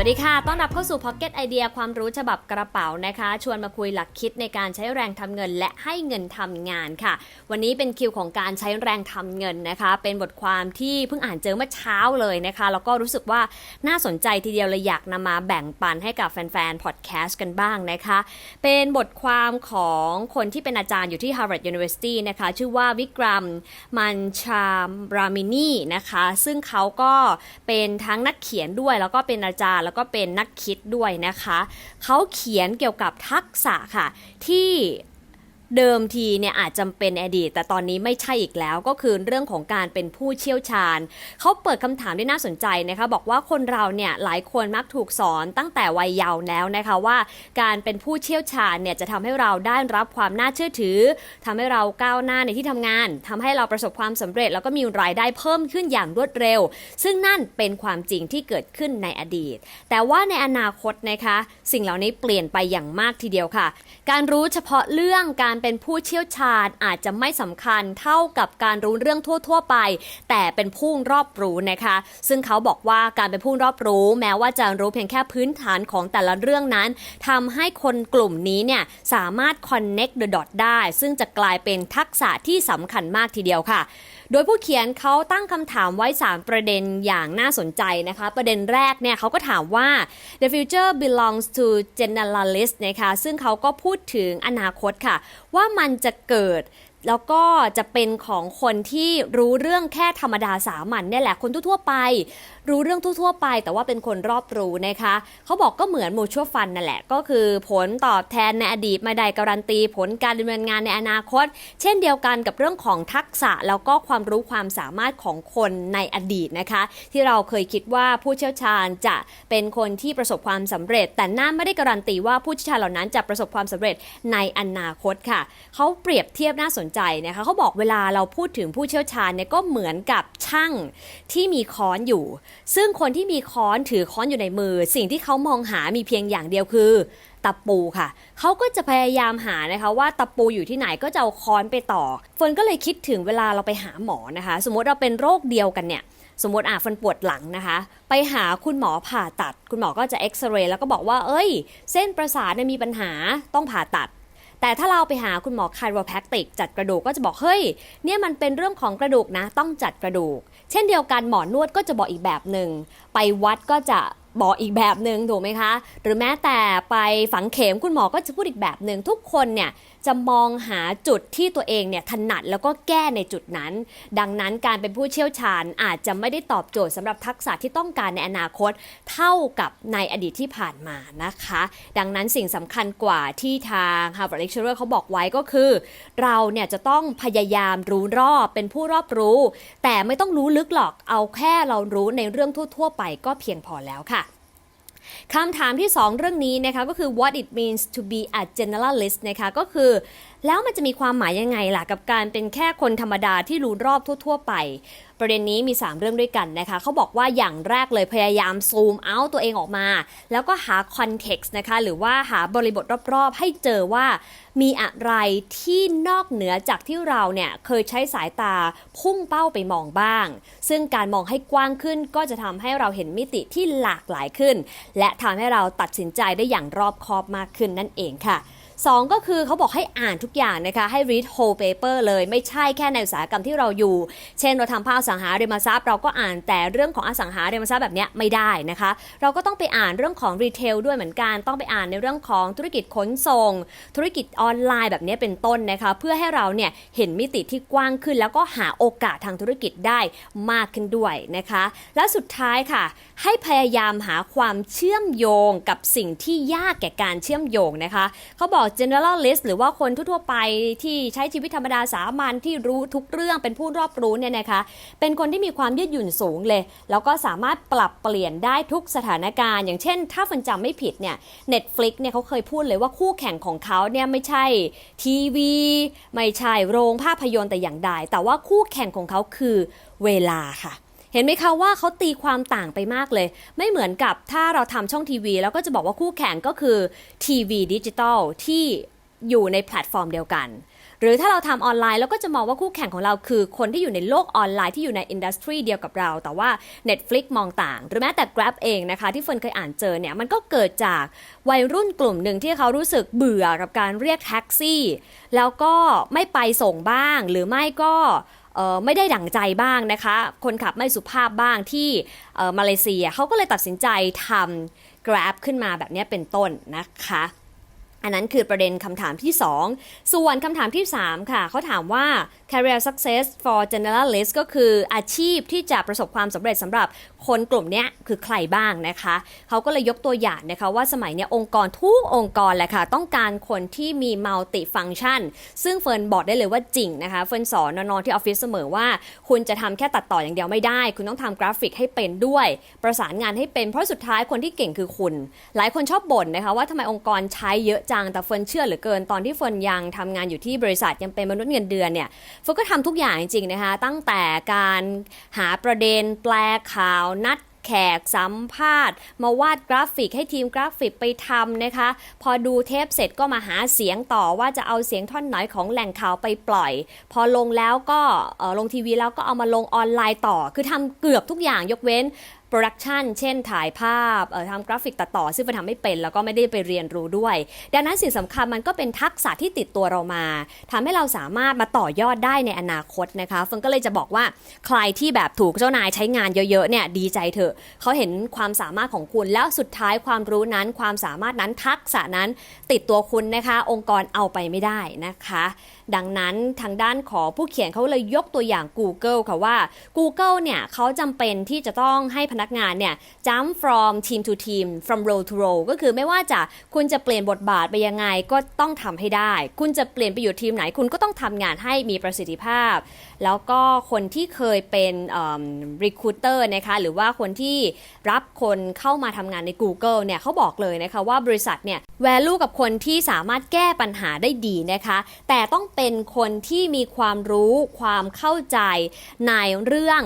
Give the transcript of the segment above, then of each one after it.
วัสดีค่ะ ต้อนรับเข้าสู่ Pocket ไอเดียความรู้ฉบับกระเป๋านะคะ ชวนมาคุยหลักคิดในการใช้แรงทำเงิน และให้เงินทำงานค่ะ วันนี้เป็นคิวของการใช้แรงทำเงินนะคะ เป็นบทความที่เพิ่งอ่านเจอเมื่อเช้าเลยนะคะ แล้วก็รู้สึกว่าน่าสนใจทีเดียวเลยอยากนำมาแบ่งปันให้กับแฟนๆ พอดแคสต์กันบ้างนะคะ เป็นบทความของคนที่เป็นอาจารย์อยู่ที่ Harvard University นะคะ ชื่อว่าวิกรัมมันชามรามินีนะคะ ซึ่งเขาก็เป็นทั้งนักเขียนด้วยแล้วก็เป็นอาจารย์แล้วก็เป็นนักคิดด้วยนะคะ เขาเขียนเกี่ยวกับทักษะค่ะ ที่ เดิมทีเนี่ยอาจจำเป็นอดีต แต่ตอนนี้ไม่ใช่อีกแล้วก็คือเรื่องของการเป็นผู้เชี่ยวชาญ เขาเปิดคำถามที่น่าสนใจนะคะ บอกว่าคนเราเนี่ยหลายคนมักถูกสอนตั้งแต่วัยเยาว์แล้วนะคะว่า การเป็นผู้เชี่ยวชาญเนี่ยจะทำให้เราได้รับความน่าเชื่อถือทำให้เราก้าวหน้าในที่ทำงานทำให้เราประสบความสำเร็จ แล้วก็มีรายได้เพิ่มขึ้นอย่างรวดเร็ว ซึ่งนั่นเป็นความจริงที่เกิดขึ้นในอดีต แต่ว่าในอนาคตนะคะ สิ่งเหล่านี้เปลี่ยนไปอย่างมากทีเดียวค่ะ การรู้เฉพาะเรื่องการเป็นผู้เชี่ยวชาญอาจจะไม่สำคัญเท่ากับการรู้เรื่องทั่ว ๆ ไป แต่เป็นผู้รอบรู้นะคะ ซึ่งเขาบอกว่าการเป็นผู้รอบรู้ แม้ว่าจะรู้เพียงแค่พื้นฐานของแต่ละเรื่องนั้นทำให้คนกลุ่มนี้เนี่ยสามารถ connect the dot ได้ ซึ่งจะกลายเป็นทักษะที่สำคัญมากทีเดียวค่ะ โดยผู้เขียนเขาตั้งคำถามไว้ 3 ประเด็นอย่างน่าสนใจนะคะ ประเด็นแรกเนี่ยเขาก็ถามว่า the future belongs to generalists นะคะซึ่งเขาก็พูดถึงอนาคตค่ะ ว่ามันจะเกิด แล้วก็จะเป็นของคนที่รู้เรื่องแค่ธรรมดาสามัญเนี่ยแหละคนทั่วไป รู้เรื่องทั่วๆไป แต่ว่าเป็นคนรอบรู้นะคะเขาบอกก็เหมือนมูชัวฟันนั่นแหละก็คือ ผลตอบแทนในอดีตไม่ได้การันตี ผลการดำเนินงานในอนาคต เช่นเดียวกันกับเรื่องของทักษะแล้วก็ความรู้ความสามารถของคนในอดีตนะคะ ที่เราเคยคิดว่าผู้เชี่ยวชาญจะเป็นคนที่ประสบความสำเร็จ แต่นั่นไม่ได้การันตีว่าผู้เชี่ยวชาญเหล่านั้นจะประสบความสำเร็จในอนาคตค่ะเขาเปรียบเทียบน่าสนใจนะคะเขาบอกเวลาเราพูดถึงผู้เชี่ยวชาญเนี่ยก็เหมือนกับช่างที่มีค้อนอยู่ ซึ่งคนที่มีค้อนถือค้อนอยู่ในมือ สิ่งที่เขามองหามีเพียงอย่างเดียวคือตะปูค่ะเขาก็จะพยายามหานะคะว่าตะปูอยู่ที่ไหนก็จะเอาค้อนไปต่อเฟิร์นก็เลยคิดถึงเวลาเราไปหาหมอนะคะ สมมติเราเป็นโรคเดียวกันเนี่ยสมมติอะฟันปวดหลังนะคะ ไปหาคุณหมอผ่าตัด คุณหมอก็จะเอ็กซเรย์แล้วก็บอกว่า เอ้ย เส้นประสาทมีปัญหาต้องผ่าตัด แต่ถ้าเราไปหาคุณหมอค h โรแพคติกจัดกระดูกก็จะบอกเฮ้ยเนี่ยมันเป็นเรื่องของกระดูกนะต้องจัดกระดูก เช่นเดียวกันหมอนวดก็จะบอกอีกแบบหนึ่งไปวัดก็จะบอกอีกแบบหนึ่งถูกไหมคะ หรือแม้แต่ไปฝังเข็มคุณหมอก็จะพูดอีกแบบหนึ่งทุกคนเนี่ยจะมองหาจุดที่ตัวเองเนี่ยถนัดแล้วก็แก้ในจุดนั้น ดังนั้นการเป็นผู้เชี่ยวชาญอาจจะไม่ได้ตอบโจทย์สำหรับทักษะที่ต้องการในอนาคตเท่ากับในอดีตที่ผ่านมานะคะ ดังนั้นสิ่งสำคัญกว่าที่ทาง Harvard Lecturer เขาบอกไว้ก็คือ เราเนี่ยจะต้องพยายามรู้รอบเป็นผู้รอบรู้ แต่ไม่ต้องรู้ลึกหรอกเอาแค่เรารู้ในเรื่องทั่ว ๆ ไปก็เพียงพอแล้วค่ะ คำถามที่ 2 เรื่องนี้นะคะก็คือ what it means to be a generalist นะคะก็คือ แล้วมันจะมีความหมายยังไงล่ะกับการเป็นแค่คนธรรมดาที่รู้รอบทั่ว ๆ ไป ประเด็นนี้มี 3 เรื่องด้วยกันนะคะเขาบอกว่าอย่างแรกเลยพยายามซูมเอาตัวเองออกมา แล้วก็หาคอนเท็กซ์นะคะหรือว่าหาบริบทรอบๆ ให้เจอว่ามีอะไรที่นอกเหนือจากที่เราเนี่ยเคยใช้สายตาพุ่งเป้าไปมองบ้าง ซึ่งการมองให้กว้างขึ้นก็จะทำให้เราเห็นมิติที่หลากหลายขึ้น และทำให้เราตัดสินใจได้อย่างรอบคอบมากขึ้นนั่นเองค่ะ สองก็คือเขาบอกให้อ่านทุกอย่างนะคะ ให้ read whole paper เลยไม่ใช่แค่ในอุตสาหกรรมที่เราอยู่ เช่นเราทำภาคอสังหาริมทรัพย์เราก็อ่านแต่เรื่องของอสังหาริมทรัพย์แบบนี้ไม่ได้นะคะ เราก็ต้องไปอ่านเรื่องของรีเทลด้วยเหมือนกัน ต้องไปอ่านในเรื่องของธุรกิจขนส่ง ธุรกิจออนไลน์แบบนี้เป็นต้นนะคะ เพื่อให้เราเนี่ยเห็นมิติที่กว้างขึ้น แล้วก็หาโอกาสทางธุรกิจได้มากขึ้นด้วยนะคะ และสุดท้ายค่ะ ให้พยายามหาความเชื่อมโยงกับสิ่งที่ยากแก่การเชื่อมโยงนะคะเขาบอก generalist หรือว่าคนทั่วๆไปที่ใช้ชีวิตธรรมดาสามัญที่รู้ทุกเรื่องเป็นผู้รอบรู้เนี่ยนะคะ เป็นคนที่มีความยืดหยุ่นสูงเลย แล้วก็สามารถปรับเปลี่ยนได้ทุกสถานการณ์ อย่างเช่น ถ้าฟันจำไม่ผิดเนี่ย Netflix เนี่ยเขาเคยพูดเลยว่าคู่แข่งของเขาเนี่ยไม่ใช่ทีวี ไม่ใช่โรงภาพยนตร์แต่อย่างใดแต่ว่าคู่แข่งของเขาคือเวลาค่ะ เห็นไหมคะว่าเขาตีความต่างไปมากเลย ไม่เหมือนกับถ้าเราทำช่องทีวี แล้วก็จะบอกว่าคู่แข่งก็คือทีวีดิจิตอลที่อยู่ในแพลตฟอร์มเดียวกัน หรือถ้าเราทำออนไลน์เราก็จะมองว่าคู่แข่งของเราคือ คนที่อยู่ในโลกออนไลน์ที่อยู่ในอินดัสทรีเดียวกับเรา แต่ว่า Netflix มองต่าง หรือแม้แต่ Grab เองนะคะ ที่เฟิร์นเคยอ่านเจอเนี่ยมันก็เกิดจากวัยรุ่นกลุ่มหนึ่งที่เขารู้สึกเบื่อกับการเรียกแท็กซี่ แล้วก็ไม่ไปส่งบ้าง หรือไม่ก็ไม่ได้ดั่งใจบ้างนะคะ คนขับไม่สุภาพบ้างที่มาเลเซียเขาก็เลยตัดสินใจทำ Grab ขึ้นมาแบบนี้เป็นต้นนะคะ อันนั้นคือประเด็นคำถามที่ 2 ส่วนคำถามที่ 3 ค่ะ เขาถามว่า career success for generalist ก็คืออาชีพที่จะประสบความสำเร็จสำหรับคนกลุ่มนี้คือใครบ้างนะคะ เขาก็เลยยกตัวอย่างนะคะว่าสมัยนี้องค์กรทุกองค์กรแหละค่ะ ต้องการคนที่มี multi function ซึ่งเฟิร์นบอกได้เลยว่าจริงนะคะ เฟิร์นสอนนอนที่ออฟฟิศเสมอว่า คุณจะทำแค่ตัดต่ออย่างเดียวไม่ได้ คุณต้องทำกราฟิกให้เป็นด้วย ประสานงานให้เป็นเพราะสุดท้ายคนที่เก่งคือคุณ หลายคนชอบบ่นนะคะว่าทำไมองค์กรใช้เยอะจัง แต่เฟิร์นเชื่อเหลือเกินตอนที่เฟิร์นยังทำงานอยู่ที่บริษัทยังเป็นมนุษย์เงินเดือนเนี่ยเฟิร์นก็ทำทุกอย่างจริงๆนะคะตั้งแต่การหาประเด็นแปลข่าวนัดแขกสัมภาษณ์ มาวาดกราฟิกให้ทีมกราฟิกไปทำนะคะ พอดูเทปเสร็จก็มาหาเสียงต่อว่าจะเอาเสียงท่อนไหนของแหล่งข่าวไปปล่อย พอลงแล้วก็ลงทีวีแล้วก็เอามาลงออนไลน์ต่อ คือทำเกือบทุกอย่างยกเว้น โปรดักชันเช่นถ่ายภาพเอ่อทำกราฟิกตัดต่อ ซึ่งไปทำไม่เป็น แล้วก็ไม่ได้ไปเรียนรู้ด้วย ดังนั้นสิ่งสำคัญมันก็เป็นทักษะที่ติดตัวเรามาทำให้เราสามารถมาต่อยอดได้ในอนาคตนะคะเฟิร์นก็เลยจะบอกว่าใครที่แบบถูกเจ้านายใช้งานเยอะๆเนี่ยดีใจเถอะเขาเห็นความสามารถของคุณ แล้วสุดท้ายความรู้นั้นความสามารถนั้นทักษะนั้นติดตัวคุณนะคะ องค์กรเอาไปไม่ได้นะคะ ดังนั้นทางด้านของผู้เขียนเขาเลยยกตัวอย่าง Google ค่ะว่า Google เนี่ยเขาจำเป็นที่จะต้องให้พนักงานเนี่ย jump from team to team from role to role ก็คือไม่ว่าจะคุณจะเปลี่ยนบทบาทไปยังไงก็ต้องทำให้ได้ คุณจะเปลี่ยนไปอยู่ทีมไหนคุณก็ต้องทำงานให้มีประสิทธิภาพ แล้วก็คนที่เคยเป็นเอิ่ม recruiter นะคะหรือว่าคนที่รับคนเข้ามาทำงานใน Google เนี่ยเขาบอกเลยนะคะว่าบริษัทเนี่ย value กับคนที่สามารถแก้ปัญหาได้ดีนะคะ แต่ต้องเป็นคนที่มีความรู้ความเข้าใจในเรื่อง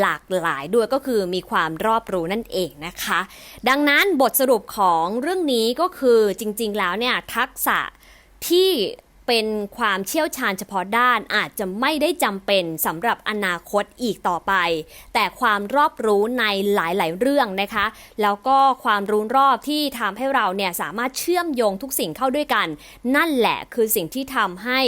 หลากหลายด้วยก็คือมีความรอบรู้นั่นเองนะคะ ดังนั้นบทสรุปของเรื่องนี้ก็คือจริงๆแล้วเนี่ยทักษะที่เป็นความเชี่ยวชาญเฉพาะด้านอาจจะไม่ได้จำเป็นสำหรับอนาคตอีกต่อไป แต่ความรอบรู้ในหลายๆ เรื่องนะคะ แล้วก็ความรู้รอบที่ทำให้เราเนี่ยสามารถเชื่อมโยงทุกสิ่งเข้าด้วยกัน นั่นแหละคือสิ่งที่ทำให้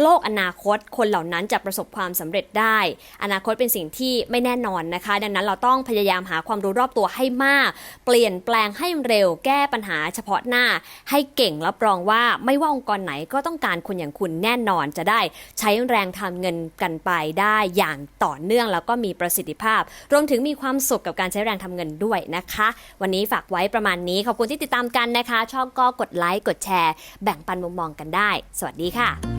โลกอนาคตคนเหล่านั้นจะประสบความสำเร็จได้ อนาคตเป็นสิ่งที่ไม่แน่นอนนะคะ ดังนั้นเราต้องพยายามหาความรู้รอบตัวให้มาก เปลี่ยนแปลงให้เร็ว แก้ปัญหาเฉพาะหน้า ให้เก่งรับรองว่าไม่ว่าองค์กรไหนก็ต้องการคนอย่างคุณแน่นอนจะได้ใช้แรงทำเงินกันไปได้อย่างต่อเนื่องแล้วก็มีประสิทธิภาพ รวมถึงมีความสุขกับการใช้แรงทำเงินด้วยนะคะ วันนี้ฝากไว้ประมาณนี้ขอบคุณที่ติดตามกันนะคะ ชอบก็กดไลค์กดแชร์ แบ่งปันมุมมองกันได้ สวัสดีค่ะ